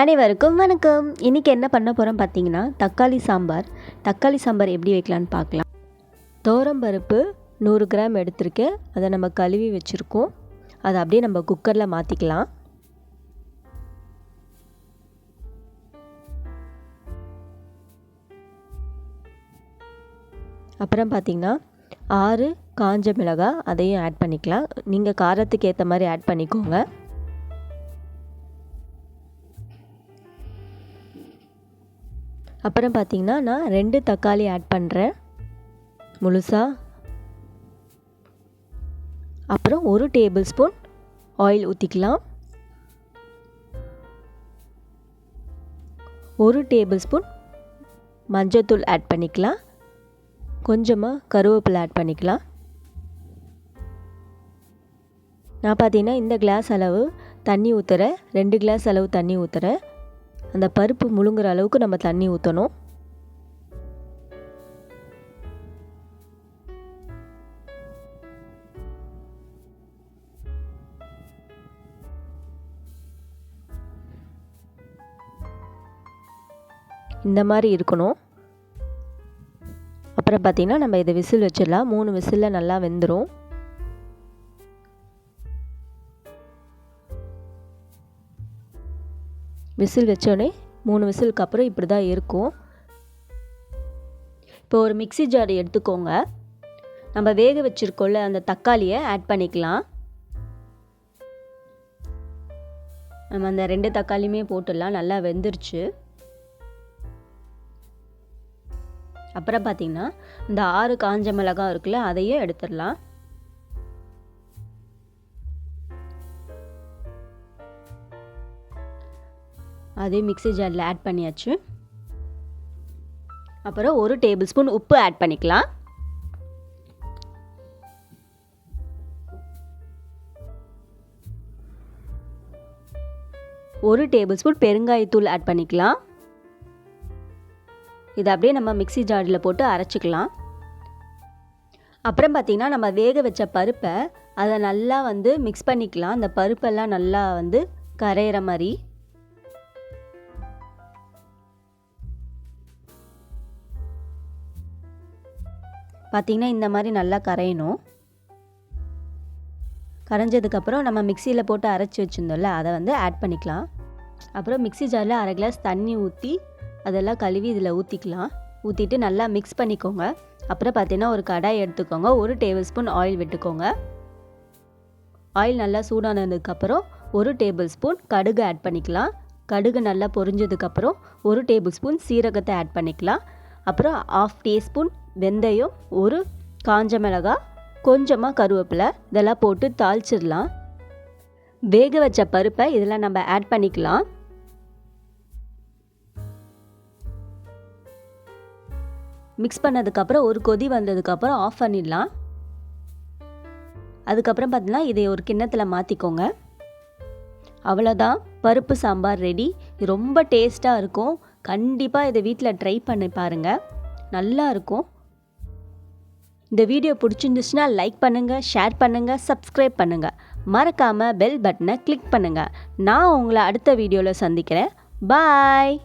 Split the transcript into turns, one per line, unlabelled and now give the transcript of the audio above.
அனைவருக்கும் வணக்கம். இன்றைக்கி என்ன பண்ண போகிறோம் பார்த்தீங்கன்னா தக்காளி சாம்பார். தக்காளி சாம்பார் எப்படி வைக்கலான்னு பார்க்கலாம். தோரம்பருப்பு நூறு கிராம் எடுத்துருக்கேன் அதை நம்ம கழுவி வச்சுருக்கோம். அதை அப்படியே நம்ம குக்கரில் மாற்றிக்கலாம் அப்புறம் பார்த்திங்கன்னா ஆறு காஞ்ச மிளகாய் அதையும் ஆட் பண்ணிக்கலாம். நீங்கள் காரத்துக்கு ஏற்ற மாதிரி ஆட் பண்ணிக்கோங்க. அப்புறம் பார்த்திங்கன்னா நான் ரெண்டு தக்காளி ஆட் பண்ணுறேன் முழுசாக அப்புறம் ஒரு டேபிள் ஸ்பூன் ஆயில் ஊற்றிக்கலாம் ஒரு டேபிள் ஸ்பூன் மஞ்சத்தூள் ஆட் பண்ணிக்கலாம். கொஞ்சமாக கருவேப்பிலை ஆட் பண்ணிக்கலாம். நான் பார்த்தீங்கன்னா இந்த கிளாஸ் அளவு தண்ணி ஊற்றுறேன் ரெண்டு கிளாஸ் அளவு தண்ணி ஊற்றுறேன் அந்த பருப்பு முழுங்குற அளவுக்கு நம்ம தண்ணி ஊற்றணும் இந்த மாதிரி இருக்கணும். அப்புறம் பார்த்திங்கன்னா நம்ம இதை விசில் வச்சிடலாம். மூணு விசிலில் நல்லா வெந்துடும் விசில் வச்சோடனே மூணு விசிலுக்கு அப்புறம் இப்படி தான் இருக்கும். இப்போ ஒரு மிக்சி ஜார் எடுத்துக்கோங்க. நம்ம வேக வச்சுருக்கோம்ல அந்த தக்காளியை ஆட் பண்ணிக்கலாம். நம்ம அந்த ரெண்டு தக்காளியுமே போட்டுடலாம் நல்லா வெந்துருச்சு. அப்புறம் பார்த்திங்கன்னா இந்த ஆறு காஞ்ச மிளகா இருக்குல்ல அதையும் எடுத்துடலாம். அதே மிக்சி ஜாரில் ஆட் பண்ணியாச்சு. அப்புறம் ஒரு டேபிள் ஸ்பூன் உப்பு ஆட் பண்ணிக்கலாம். ஒரு டேபிள் ஸ்பூன் பெருங்காயத்தூள் ஆட் பண்ணிக்கலாம். இதை அப்படியே நம்ம மிக்சி ஜாரில் போட்டு அரைச்சிக்கலாம். அப்புறம் பார்த்திங்கன்னா நம்ம வேக வச்ச பருப்பை அதை நல்லா வந்து மிக்ஸ் பண்ணிக்கலாம். அந்த பருப்பெல்லாம் நல்லா வந்து கரையிற மாதிரி. பார்த்திங்கன்னா இந்த மாதிரி நல்லா கரையணும். கரைஞ்சதுக்கப்புறம் நம்ம மிக்சியில் போட்டு அரைச்சி வச்சுருந்தோம்ல அதை வந்து ஆட் பண்ணிக்கலாம். அப்புறம் மிக்சி ஜாரில் அரை கிளாஸ் தண்ணி ஊற்றி அதெல்லாம் கழுவி இதில் ஊற்றிக்கலாம் ஊற்றிட்டு நல்லா மிக்ஸ் பண்ணிக்கோங்க. அப்புறம் பார்த்தீங்கன்னா ஒரு கடாய் எடுத்துக்கோங்க. ஒரு டேபிள் ஸ்பூன் ஆயில் விட்டுக்கோங்க. ஆயில் நல்லா சூடானதுக்கப்புறம் ஒரு டேபிள் ஸ்பூன் கடுகு ஆட் பண்ணிக்கலாம். கடுகு நல்லா பொரிஞ்சதுக்கப்புறம் ஒரு டேபிள் ஸ்பூன் சீரகத்தை ஆட் பண்ணிக்கலாம். அப்புறம் ஆஃப் டீஸ்பூன் வெந்தயம் ஒரு காஞ்ச மிளகாய் கொஞ்சமாக கருவேப்பிலை இதெல்லாம் போட்டு தாளிச்சிடலாம். வேக வச்ச பருப்பை இதெல்லாம் நம்ம ஆட் பண்ணிக்கலாம். மிக்ஸ் பண்ணதுக்கப்புறம் ஒரு கொதி வந்ததுக்கப்புறம் ஆஃப் பண்ணிடலாம். அதுக்கப்புறம் பார்த்தீங்கன்னா இதை ஒரு கிண்ணத்தில் மாற்றிக்கோங்க அவ்வளோதான் பருப்பு சாம்பார் ரெடி ரொம்ப டேஸ்ட்டாக இருக்கும். கண்டிப்பாக இதை வீட்டில் ட்ரை பண்ணி பாருங்கள் நல்லாயிருக்கும் இந்த வீடியோ பிடிச்சிருந்துச்சுன்னா லைக் பண்ணுங்கள் ஷேர் பண்ணுங்கள் சப்ஸ்கிரைப் பண்ணுங்கள் மறக்காமல் பெல் பட்டனை கிளிக் பண்ணுங்கள் நான் உங்களை அடுத்த வீடியோவில் சந்திக்கிறேன். பாய்